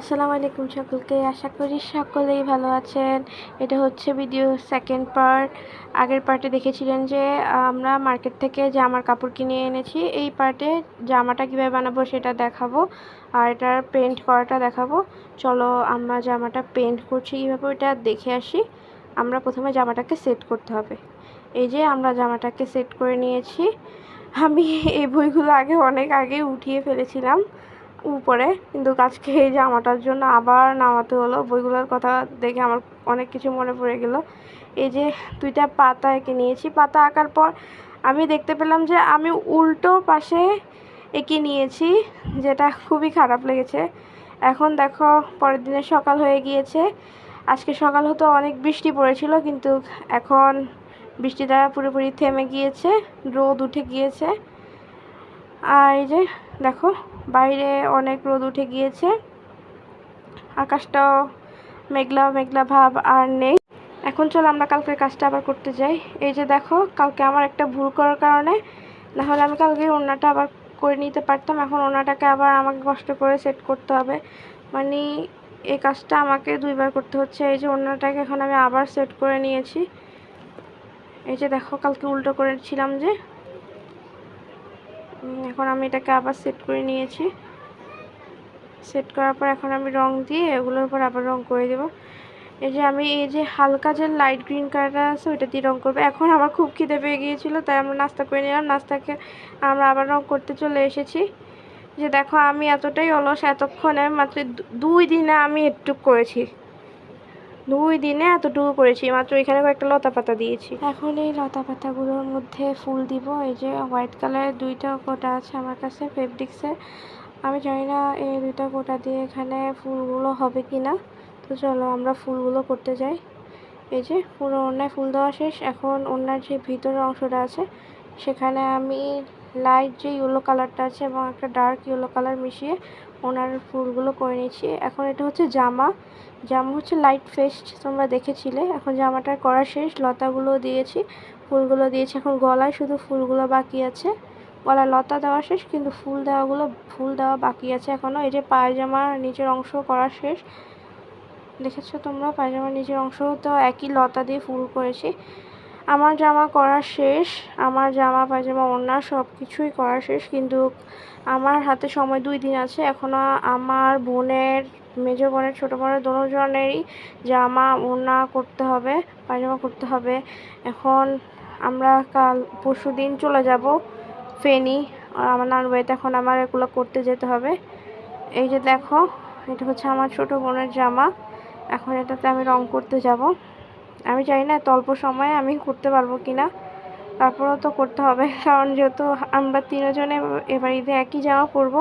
আসসালামু আলাইকুম সকলকে। আশা করি সকলেই ভালো আছেন। এটা হচ্ছে ভিডিও সেকেন্ড পার্ট আগের পার্টে দেখেছিলেন যে, আমরা মার্কেট থেকে জামার কাপড় কিনে এনেছি। এই পার্টে জামাটা কীভাবে বানাবো সেটা দেখাবো। আর এটার পেন্ট করাটা দেখাবো। চলো আমরা জামাটা পেন্ট করছি কীভাবে ওইটা দেখে আসি। আমরা প্রথমে জামাটাকে সেট করতে হবে। এই যে আমরা জামাটাকে সেট করে নিয়েছি। আমি এই বইগুলো আগে অনেক আগে উঠিয়ে ফেলেছিলাম। উপরে, কিন্তু আজকে এই জামাটার জন্য আবার নামাতে হলো। বইগুলোর কথা দেখে আমার অনেক কিছু মনে পড়ে গেল। এই যে দুইটা পাতা এঁকে নিয়েছি, পাতা আঁকার পর আমি দেখতে পেলাম যে আমি উল্টো পাশে এঁকে নিয়েছি, যেটা খুবই খারাপ লেগেছে। এখন দেখো, পরের দিনে সকাল হয়ে গিয়েছে। আজকে সকাল হতো অনেক বৃষ্টি পড়েছিল, কিন্তু এখন বৃষ্টিটা পুরোপুরি থেমে গিয়েছে, রোদ উঠে গিয়েছে। আর এই যে, দেখো, বাইরে অনেক রোদ উঠে গিয়েছে। আকাশটাও মেঘলা মেঘলা ভাব আর নেই। এখন চলো আমরা কালকের কাজটা আবার করতে যাই। এই যে দেখো, কালকে আমার একটা ভুল করার কারণে নাহলে আমি কালকে ওড়নাটা আবার করে নিতে পারতাম। এখন ওড়নাটাকে আবার আমাকে কষ্ট করে সেট করতে হবে। মানে এই কাজটা আমাকে দুইবার করতে হচ্ছে। এই যে ওড়নাটাকে এখন আমি আবার সেট করে নিয়েছি। এই যে দেখো, কালকে উল্টো করেছিলাম যে এখন আমি এটাকে আবার সেট করে নিয়েছি। সেট করার পর এখন আমি রং দিয়ে এগুলোর উপর আবার রং করে দেবো। এই যে আমি, এই যে হালকা যে লাইট গ্রিন কালারটা আছে, ওইটা দিয়ে রং করব। এখন আমার খুব খিদে পেয়ে গিয়েছিল, তাই আমরা নাস্তা করে নিলাম। নাস্তাকে আমরা আবার রং করতে চলে এসেছি। যে দেখো আমি এতটাই অলস, এতক্ষণে মাত্র দুই দিনে আমি একটু করেছি। দুই দিনে এতটুকু করেছি, মাত্র এখানে কয়েকটা লতা পাতা দিয়েছি। এখন এই লতা পাতাগুলোর মধ্যে ফুল দিব, এই যে হোয়াইট কালারের দুইটা কোটা আছে আমার কাছে, ফেব্রিক্সে। আমি জানি না এই দুইটা কোটা দিয়ে এখানে ফুলগুলো হবে কি না তো চলো আমরা ফুলগুলো করতে যাই। এই যে পুরো অন্যায় ফুল দেওয়া শেষ, এখন অন্যার যে ভিতরের অংশটা আছে, সেখানে আমি লাইট যে ইয়েলো কালারটা আছে এবং একটা ডার্ক ইয়েলো কালার মিশিয়ে ওনার ফুলগুলো করে নিয়েছি। এখন এটা হচ্ছে জামা। জামা হচ্ছে লাইট ফেস্ট, তোমরা দেখেছিলে। এখন জামাটার করা শেষ, লতাগুলো দিয়েছি, ফুলগুলো দিয়েছি। এখন গলায় শুধু ফুলগুলো বাকি আছে। গলায় লতা দেওয়া শেষ, কিন্তু ফুল দেওয়াগুলো, ফুল দেওয়া বাকি আছে এখনও এই যে পায়জামার নিচের অংশ করা শেষ। দেখেছ তোমরা? পায়জামার নিচের অংশ তো একই লতা দিয়ে ফুল করেছি। আমার জামা করা শেষ, আমার জামা, পায়জামা, ওড়না সব কিছুই করা শেষ, কিন্তু আমার হাতে সময় দুই দিন আছে। এখনও আমার বোনের, মেজো বোনের, ছোটো বোনের দুজনেরই জামা, ওড়না করতে হবে, পায়জামা করতে হবে। এখন আমরা কাল পরশু দিন চলে যাব ফেনি আমার নানু বাড়িতে এখন আমার এগুলো করতে যেতে হবে। এই যে দেখো, এটা হচ্ছে আমার ছোটো বোনের জামা। এখন এটাতে আমি রং করতে যাব। আমি জানি না এত অল্প সময়ে আমি করতে পারব কি না তারপরেও তো করতে হবে, কারণ যেহেতু আমরা তিনজনে এবার ঈদে একই জামা পরবো,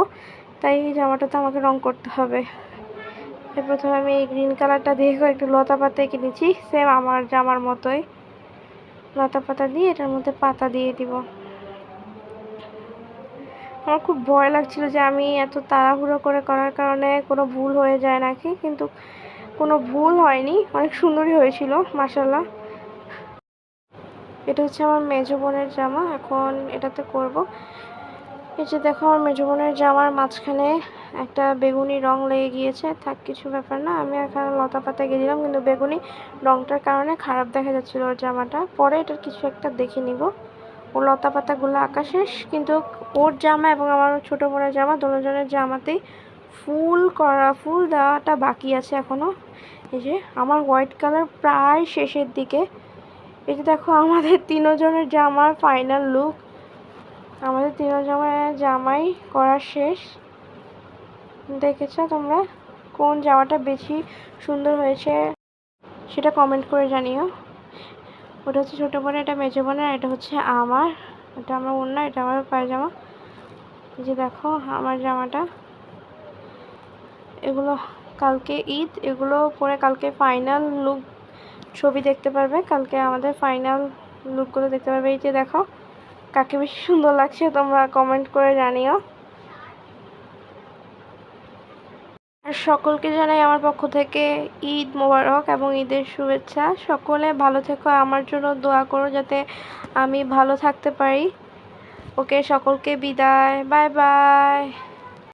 তাই এই জামাটাতে আমাকে রং করতে হবে। প্রথমে আমি এই গ্রিন কালারটা দিয়ে একটু লতা পাতা কিনেছি সেম আমার জামার মতোই। লতা পাতা দিয়ে এটার মধ্যে পাতা দিয়ে দিব। আমার খুব ভয় লাগছিল যে আমি এত তাড়াহুড়ো করে করার কারণে কোনো ভুল হয়ে যায় নাকি, কিন্তু কোনো ভুল হয়নি, অনেক সুন্দরই হয়েছিল মাসাল্লাহ এটা হচ্ছে আমার মেজো বোনের জামা, এখন এটাতে করব। এই যে দেখো, আমার মেজো বোনের জামার মাঝখানে একটা বেগুনি রং লেগে গিয়েছে, থাক কিছু ব্যাপার না, আমি এখানে লতা পাতা গিয়ে দিলাম কিন্তু বেগুনি রংটার কারণে খারাপ দেখা যাচ্ছিল ওর জামাটা। পরে এটার কিছু একটা দেখে নিব। ও লতা পাতাগুলো আঁকা শেষ, কিন্তু ওর জামা এবং আমার ছোটো বোনের জামা, দুজনের জামাতেই ফুল করা, ফুল দেওয়াটা বাকি আছে এখনও এই যে, আমার হোয়াইট কালার প্রায় শেষের দিকে। এই যে দেখো, আমাদের তিনজনের জামার ফাইনাল লুক আমাদের তিনজনের জামাই করা শেষ। দেখেছ তোমরা? কোন জামাটা বেশি সুন্দর হয়েছে সেটা কমেন্ট করে জানিও। ওটা হচ্ছে ছোটো বোনের, এটা মেজো বোনের এটা হচ্ছে আমার। এটা আমার অন্য এটা আমার পায়জামা। এই যে দেখো, আমার জামাটা। এগুলো কালকে ঈদ, এগুলো পরে কালকে ফাইনাল লুক ছবি দেখতে পারবে। কালকে আমাদের ফাইনাল লুকগুলো দেখতে পারবে। এই যে দেখো, কাকে বেশি সুন্দর লাগছে তোমরা কমেন্ট করে জানিও। আর সকলকে জানাই আমার পক্ষ থেকে ঈদ মোবারক এবং ঈদের শুভেচ্ছা। সকলে ভালো থেকো, আমার জন্য দোয়া করো যাতে আমি ভালো থাকতে পারি। ওকে, সকলকে বিদায়। Bye bye